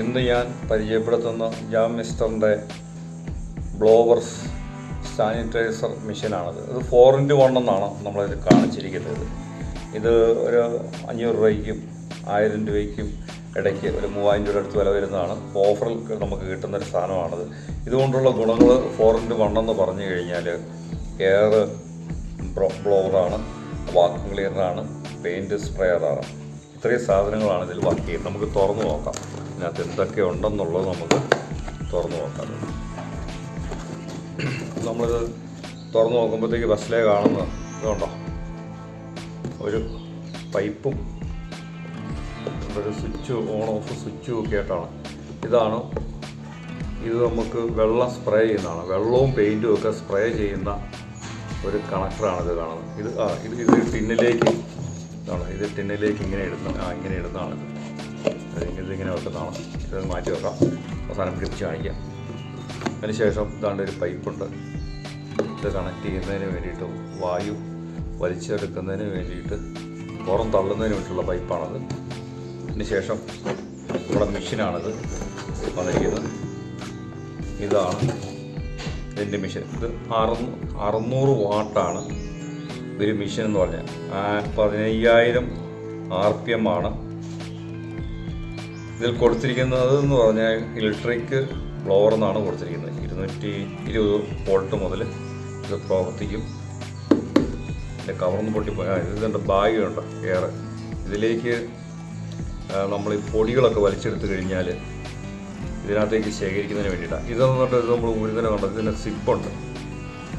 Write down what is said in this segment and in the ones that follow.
ഇന്ന് ഞാൻ പരിചയപ്പെടുത്തുന്ന ജാം മിസ്റ്ററിന്റെ ബ്ലോവർസ് സാനിറ്റൈസർ മെഷീനാണത്. ഇത് ഫോർ ഇന്റു വൺ എന്നാണ് നമ്മളിത് കാണിച്ചിരിക്കുന്നത്. ഇത് ഒരു അഞ്ഞൂറ് രൂപയ്ക്കും ആയിരം രൂപയ്ക്കും ഇടയ്ക്ക് ഒരു മൂവായിരം രൂപയുടെ അടുത്ത് വില വരുന്നതാണ്. ഓഫറിൽ നമുക്ക് കിട്ടുന്ന ഒരു സാധനമാണത്. ഇതുകൊണ്ടുള്ള ഗുണങ്ങൾ ഫോർ ഇന്റു വൺ എന്ന് പറഞ്ഞു കഴിഞ്ഞാൽ എയർ ബ്ലോവറാണ് വാക്യൂം ക്ലീനറാണ് പെയിന്റ് സ്പ്രേയറാണ് ഇത്രയും സാധനങ്ങളാണ് ഇതിൽ വർക്ക് ചെയ്യുന്നത്. നമുക്ക് തുറന്നു നോക്കാം. ഇതിനകത്ത് എന്തൊക്കെ ഉണ്ടെന്നുള്ളത് നമുക്ക് തുറന്നു നോക്കാം. നമ്മളിത് തുറന്നു നോക്കുമ്പോഴത്തേക്ക് ബസ്സിലേ കാണുന്ന ഇതുണ്ടോ? ഒരു പൈപ്പും ഒരു സ്വിച്ച് ഓൺ ഓഫ് സ്വിച്ചും ഒക്കെ ആയിട്ടാണ്. ഇതാണ് ഇത് നമുക്ക് വെള്ളം സ്പ്രേ ചെയ്യുന്നതാണ്. വെള്ളവും പെയിന്റും ഒക്കെ സ്പ്രേ ചെയ്യുന്ന ഒരു കണക്ടറാണ് ഇത് കാണുന്നത്. ഇത് ആ ഇത് ഇത് ടിന്നിലേക്ക് ഇതാണ്. ഇത് ടിന്നിലേക്ക് ഇങ്ങനെ ഇടുന്ന ആ ഇങ്ങനെ ഇടുന്നതാണിത്. ഇതിങ്ങനെ വെക്കുന്നതാണ്. ഇത് മാറ്റി വെക്കാം. അവസാനം പിടിപ്പിച്ച് കാണിക്കാം. അതിനുശേഷം ഇതാണ്ട് ഒരു പൈപ്പുണ്ട്. ഇത് കണക്ട് ചെയ്യുന്നതിന് വേണ്ടിയിട്ട് വായു വലിച്ചെടുക്കുന്നതിന് വേണ്ടിയിട്ട് പുറം തള്ളുന്നതിന് വേണ്ടിയിട്ടുള്ള പൈപ്പാണത്. അതിനുശേഷം നമ്മുടെ മെഷീനാണിത് വന്നിരിക്കുന്നത്. ഇതാണ് ഇതിന്റെ മെഷീൻ. ഇത് അറുന്നൂ അറുന്നൂറ് വാട്ടാണ് ഒരു മെഷീൻ എന്ന് പറഞ്ഞാൽ. പതിനയ്യായിരം ആർ പി എം ആണ്. ഇതിൽ കൊടുത്തിരിക്കുന്നത് എന്ന് പറഞ്ഞാൽ ഇലക്ട്രിക് ബ്ലോവർ എന്നാണ് കൊടുത്തിരിക്കുന്നത്. ഇരുന്നൂറ്റി ഇരുപത് വോൾട്ട് മുതൽ ഇത് പ്രവർത്തിക്കും. ഇതിന്റെ കവർന്ന് പൊട്ടിപ്പോയി. ഇതിന്റെ ബാഗുണ്ട് എയർ ഇതിലേക്ക് നമ്മൾ ഈ പൊടികളൊക്കെ വലിച്ചെടുത്ത് കഴിഞ്ഞാൽ ഇതിനകത്തേക്ക് ശേഖരിക്കുന്നതിന് വേണ്ടിയിട്ടാണ് ഇതെന്ന് പറഞ്ഞിട്ട് നമ്മൾ ഉരുതന കണ്ടത് ഇതിന്റെ സിപ്പുണ്ട്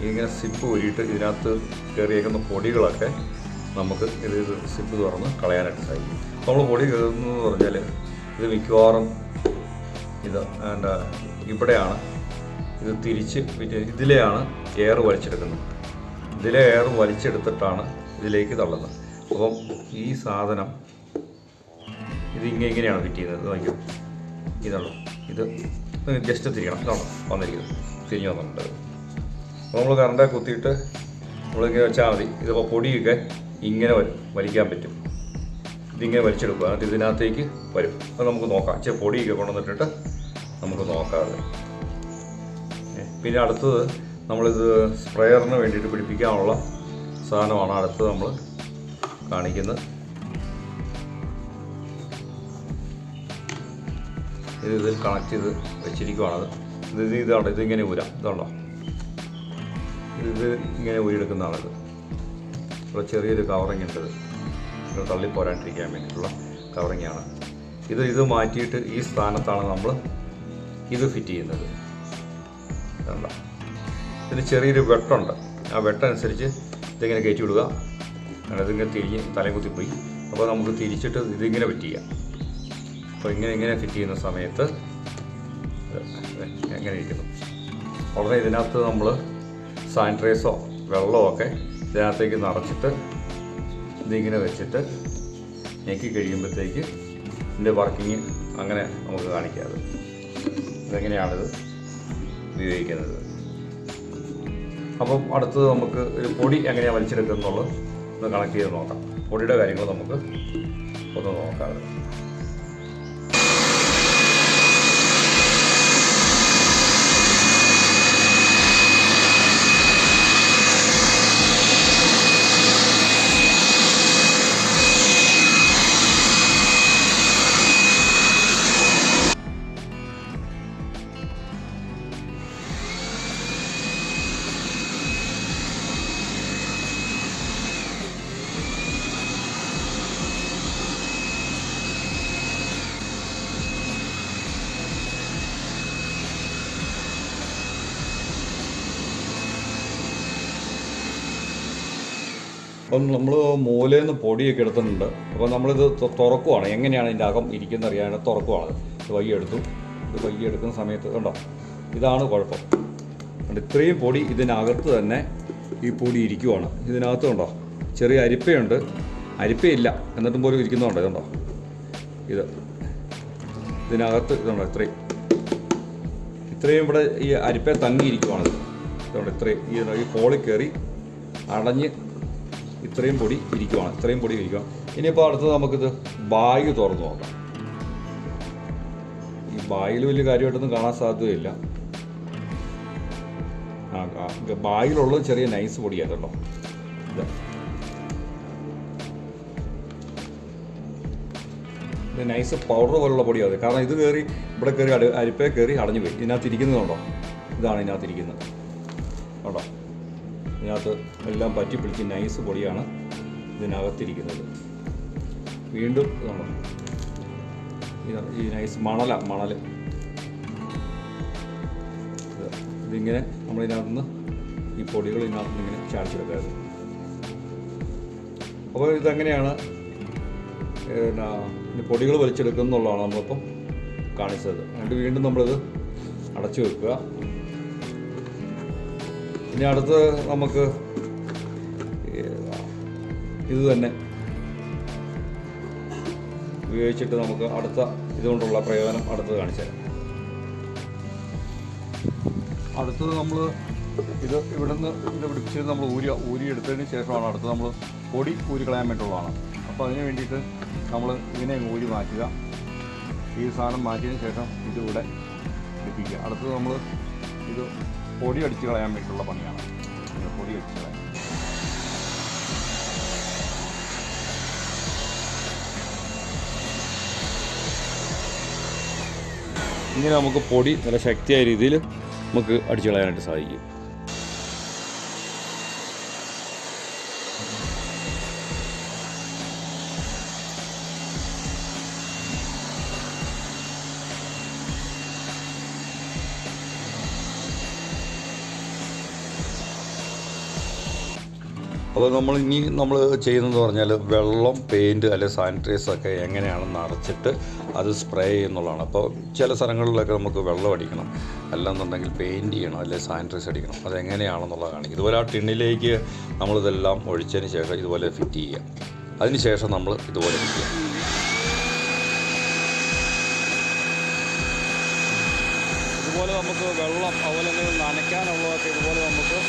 ഇങ്ങനെ സിപ്പ് ഊരിയിട്ട് ഇതിനകത്ത് കയറിയേക്കുന്ന പൊടികളൊക്കെ നമുക്ക് ഇത് സിപ്പ് തുറന്ന് കളയാനായിട്ട് സാധിക്കും. നമ്മൾ പൊടി കയറുന്നതെന്ന് പറഞ്ഞാൽ ഇത് മിക്കവാറും ഇത് എന്താ ഇവിടെയാണ്. ഇത് തിരിച്ച് ഇതിലെയാണ് എയർ വലിച്ചെടുക്കുന്നത്. ഇതിലെ എയർ വലിച്ചെടുത്തിട്ടാണ് ഇതിലേക്ക് തള്ളുന്നത്. അപ്പം ഈ സാധനം ഇത് ഇങ്ങനെ ഇങ്ങനെയാണ് ഫിറ്റ് ചെയ്യുന്നത്. നോക്കിയോ? ഇതുള്ളൂ ഇത് ജസ്റ്റ് തിരിയണം ഇതാണോ വന്നിരിക്കുന്നത്. തിരിഞ്ഞു വന്നിട്ടുണ്ട്. അപ്പോൾ നമ്മൾ കറണ്ടെ കുത്തിയിട്ട് നമ്മളിങ്ങനെ വെച്ചാൽ മതി. ഇതിപ്പോൾ പൊടിയൊക്കെ ഇങ്ങനെ വലിക്കാൻ പറ്റും. ഇതിങ്ങനെ വലിച്ചെടുക്കുക. എന്നിട്ട് ഇതിനകത്തേക്ക് വരും. അത് നമുക്ക് നോക്കാം. ഇച്ചിരി പൊടിയൊക്കെ കൊണ്ടുവന്നിട്ടിട്ട് നമുക്ക് നോക്കാം അത് ഏ, പിന്നെ അടുത്തത് നമ്മളിത് സ്പ്രെയറിന് വേണ്ടിയിട്ട് പിടിപ്പിക്കാനുള്ള സാധനമാണ് അടുത്തത് നമ്മൾ കാണിക്കുന്നത്. ഇത് ഇതിൽ കണക്ട് ചെയ്ത് വെച്ചിരിക്കുവാണത് ഇത് ഇത് ഇതാണ് ഇതിങ്ങനെ ഊരാം. ഇതുണ്ടോ? ഇത് ഇങ്ങനെ ഊരിയെടുക്കുന്നതാണിത്. ഇവിടെ ചെറിയൊരു കവറിങ് ഉണ്ട്. ഇത് തള്ളിപ്പോരാണ്ടിരിക്കാൻ വേണ്ടിയിട്ടുള്ള കവറിങ്ങാണ്. ഇത് ഇത് മാറ്റിയിട്ട് ഈ സ്ഥാനത്താണ് നമ്മൾ ഇത് ഫിറ്റ് ചെയ്യുന്നത്. ഇതിന് ചെറിയൊരു വെട്ടുണ്ട്. ആ വെട്ടനുസരിച്ച് ഇതിങ്ങനെ കയറ്റി വിടുക. ഇതിങ്ങനെ തിരിഞ്ഞ് തലയും കുത്തിപ്പോയി അപ്പോൾ നമുക്ക് തിരിച്ചിട്ട് ഇതിങ്ങനെ ഫിറ്റ് ചെയ്യാം. അപ്പോൾ ഇങ്ങനെ ഇങ്ങനെ ഫിറ്റ് ചെയ്യുന്ന സമയത്ത് എങ്ങനെ ഇരിക്കുന്നു? ഉടനെ ഇതിനകത്ത് നമ്മൾ സാനിറ്റൈസോ വെള്ളമോ ഒക്കെ ഇതിനകത്തേക്ക് നിറച്ചിട്ട് ഇതിങ്ങനെ വെച്ചിട്ട് ഞെക്കി കഴിയുമ്പോഴത്തേക്ക് ഇതിന്റെ വർക്കിങ് അങ്ങനെ നമുക്ക് കാണിക്കാം ഇതെങ്ങനെയാണിത് ഉപയോഗിക്കുന്നത്? അപ്പം അടുത്തത് നമുക്ക് ഒരു പൊടി എങ്ങനെയാണ് വലിച്ചെടുക്കുന്നുള്ളത് ഒന്ന് കണക്ട് ചെയ്ത് നോക്കാം. പൊടിയുടെ കാര്യങ്ങൾ നമുക്ക് ഒന്ന് നോക്കാം. അപ്പം നമ്മൾ മൂലയിൽ നിന്ന് പൊടിയൊക്കെ എടുത്തിട്ടുണ്ട്. അപ്പോൾ നമ്മളിത് തുറക്കുവാണ്. എങ്ങനെയാണ് ഇതിന്റെ അകം ഇരിക്കുന്ന അറിയാനാണ് തുറക്കുവാണ്. ഇത് വൈ എടുത്തു. ഇത് വൈ എടുക്കുന്ന സമയത്ത് കണ്ടോ? ഇതാണ് കുഴപ്പം. ഇത്രയും പൊടി ഇതിനകത്ത് തന്നെ ഈ പൊടി ഇരിക്കുവാണ്. ഇതിനകത്ത് കണ്ടോ? ചെറിയ അരിപ്പയുണ്ട്. അരിപ്പയില്ല. എന്നിട്ടും പോലും ഇരിക്കുന്നുണ്ട്. ഇതുണ്ടോ ഇത്. ഇതിനകത്ത് ഇതുണ്ടോ ഇത്രയും. ഇത്രയും ഇവിടെ ഈ അരിപ്പ തങ്ങിയിരിക്കുവാണ്. ഇതുകൊണ്ട് ഇത്രയും. ഈ ഈ ഹോളിൽ കയറി അടഞ്ഞ് ഇത്രയും പൊടി ഇരിക്കുവാണ്. ഇത്രയും പൊടി ഇരിക്കുക ഇനിയിപ്പോൾ അടുത്തത് നമുക്കിത് ബാഗ് തുറന്ന് നോക്കാം. ഈ ബായിൽ വലിയ കാര്യമായിട്ടൊന്നും കാണാൻ സാധ്യതയില്ല. ആ ബായിലുള്ളത് ചെറിയ നൈസ് പൊടിയാണ് കേട്ടോ. നൈസ് പൗഡർ പോലുള്ള പൊടിയാണ് കാരണം ഇത് കയറി ഇവിടെ കയറി അരിപ്പേ കയറി അടഞ്ഞു പോയി. ഇതിനകത്ത് ഇരിക്കുന്നതുണ്ടോ ഇതാണ് ഇതിനകത്ത് ഇരിക്കുന്നത്. കേട്ടോ ഇതിനകത്ത് എല്ലാം പറ്റി പിടിച്ച് നൈസ് പൊടിയാണ് ഇതിനകത്തിരിക്കുന്നത്. വീണ്ടും നമ്മൾ ഈ നൈസ് മണല മണൽ. ഇത് ഇതിങ്ങനെ നമ്മളിതിനകത്തുനിന്ന് ഈ പൊടികൾ ഇതിനകത്ത് നിന്ന് ഇങ്ങനെ ചാടിച്ചെടുക്കാറ് അപ്പോൾ ഇതെങ്ങനെയാണ്? പിന്നെ പൊടികൾ വലിച്ചെടുക്കുന്നുള്ളതാണ് നമ്മളിപ്പം കാണിച്ചത്. എന്നിട്ട് വീണ്ടും നമ്മളിത് അടച്ചു വെക്കുക. ഇനി അടുത്ത് നമുക്ക് ഇത് തന്നെ ഉപയോഗിച്ചിട്ട് നമുക്ക് അടുത്ത ഇതുകൊണ്ടുള്ള പ്രയോജനം അടുത്തത് കാണിച്ചാൽ അടുത്തത് നമ്മൾ ഇത് ഇവിടുന്ന് ഇത് പിടിച്ച് നമ്മൾ ഊരി ഊരി എടുത്തതിന് ശേഷമാണ് അടുത്ത് നമ്മൾ പൊടി ഊരി കളയാൻ വേണ്ടിയുള്ളതാണ് അപ്പോൾ അതിന് വേണ്ടിയിട്ട് നമ്മൾ ഇങ്ങനെ ഊരി മാറ്റുക. ഈ സാധനം മാറ്റിയതിന് ശേഷം ഇതിവിടെ ലഭിക്കുക അടുത്തത് നമ്മൾ ഇത് പൊടി അടിച്ച് കളയാൻ വേണ്ടിയിട്ടുള്ള പണിയാണ്. പൊടി അടിച്ച് കളയാൻ. ഇങ്ങനെ നമുക്ക് പൊടി നല്ല ശക്തിയായ രീതിയിൽ നമുക്ക് അടിച്ചു കളയാനായിട്ട് സാധിക്കും. അപ്പോൾ നമ്മൾ ഇനി നമ്മൾ ചെയ്യുന്നതെന്ന് പറഞ്ഞാൽ വെള്ളം പെയിന്റ് അല്ലെ സാനിറ്റൈസൊക്കെ എങ്ങനെയാണെന്ന് അരച്ചിട്ട് അത് സ്പ്രേ ചെയ്യുന്നുള്ളതാണ്. അപ്പോൾ ചില സ്ഥലങ്ങളിലൊക്കെ നമുക്ക് വെള്ളം അടിക്കണം. അല്ലെന്നുണ്ടെങ്കിൽ പെയിന്റ് ചെയ്യണം അല്ലെങ്കിൽ സാനിറ്റൈസ് അടിക്കണം. അതെങ്ങനെയാണെന്നുള്ളത് കാണിക്കും ഇതുപോലെ ആ ടിണ്ണിലേക്ക് നമ്മളിതെല്ലാം ഒഴിച്ചതിന് ശേഷം ഇതുപോലെ ഫിറ്റ് ചെയ്യുക. അതിന് ശേഷം നമ്മൾ ഇതുപോലെ ഫിറ്റ് ഇതുപോലെ നമുക്ക് വെള്ളം അതുപോലെ തന്നെ നനയ്ക്കാനുള്ളതൊക്കെ ഇതുപോലെ നമുക്ക്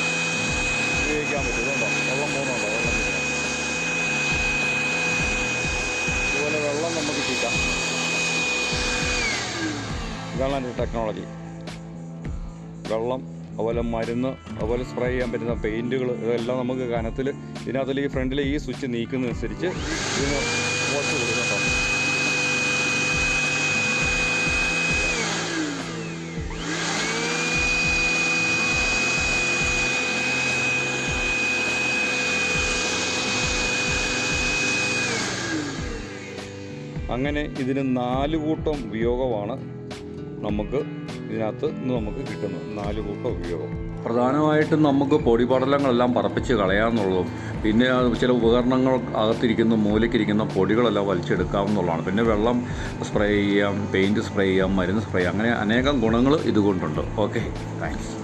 ഉപയോഗിക്കാൻ പറ്റും. ഇതുണ്ടോ? വെള്ളം വെള്ളം നമുക്ക് ചീറ്റാം. ഇതാണ് ടെക്നോളജി വെള്ളം അതുപോലെ മരുന്ന് അതുപോലെ സ്പ്രേ ചെയ്യാൻ പറ്റുന്ന പെയിന്റുകൾ ഇതെല്ലാം നമുക്ക് കനത്തിൽ ഇതിനകത്തിൽ ഈ ഫ്രണ്ടിൽ ഈ സ്വിച്ച് നീക്കുന്നതനുസരിച്ച് ഇതിന് വാഷ് കൊടുക്കുന്നുണ്ടോ അങ്ങനെ ഇതിന് നാല് കൂട്ടം ഉപയോഗമാണ് നമുക്ക് ഇതിനകത്ത് നമുക്ക് കിട്ടുന്നത്. നാല് കൂട്ടം ഉപയോഗം പ്രധാനമായിട്ടും നമുക്ക് പൊടിപടലങ്ങളെല്ലാം പറപ്പിച്ച് കളയാമെന്നുള്ളതും പിന്നെ ചില ഉപകരണങ്ങൾ അകത്തിരിക്കുന്ന മൂലയ്ക്കിരിക്കുന്ന പൊടികളെല്ലാം വലിച്ചെടുക്കാമെന്നുള്ളതാണ് പിന്നെ വെള്ളം സ്പ്രേ ചെയ്യാം പെയിന്റ് സ്പ്രേ ചെയ്യാം മരുന്ന് സ്പ്രേ ചെയ്യാം അങ്ങനെ അനേകം ഗുണങ്ങൾ ഇതുകൊണ്ടുണ്ട്. Okay thanks.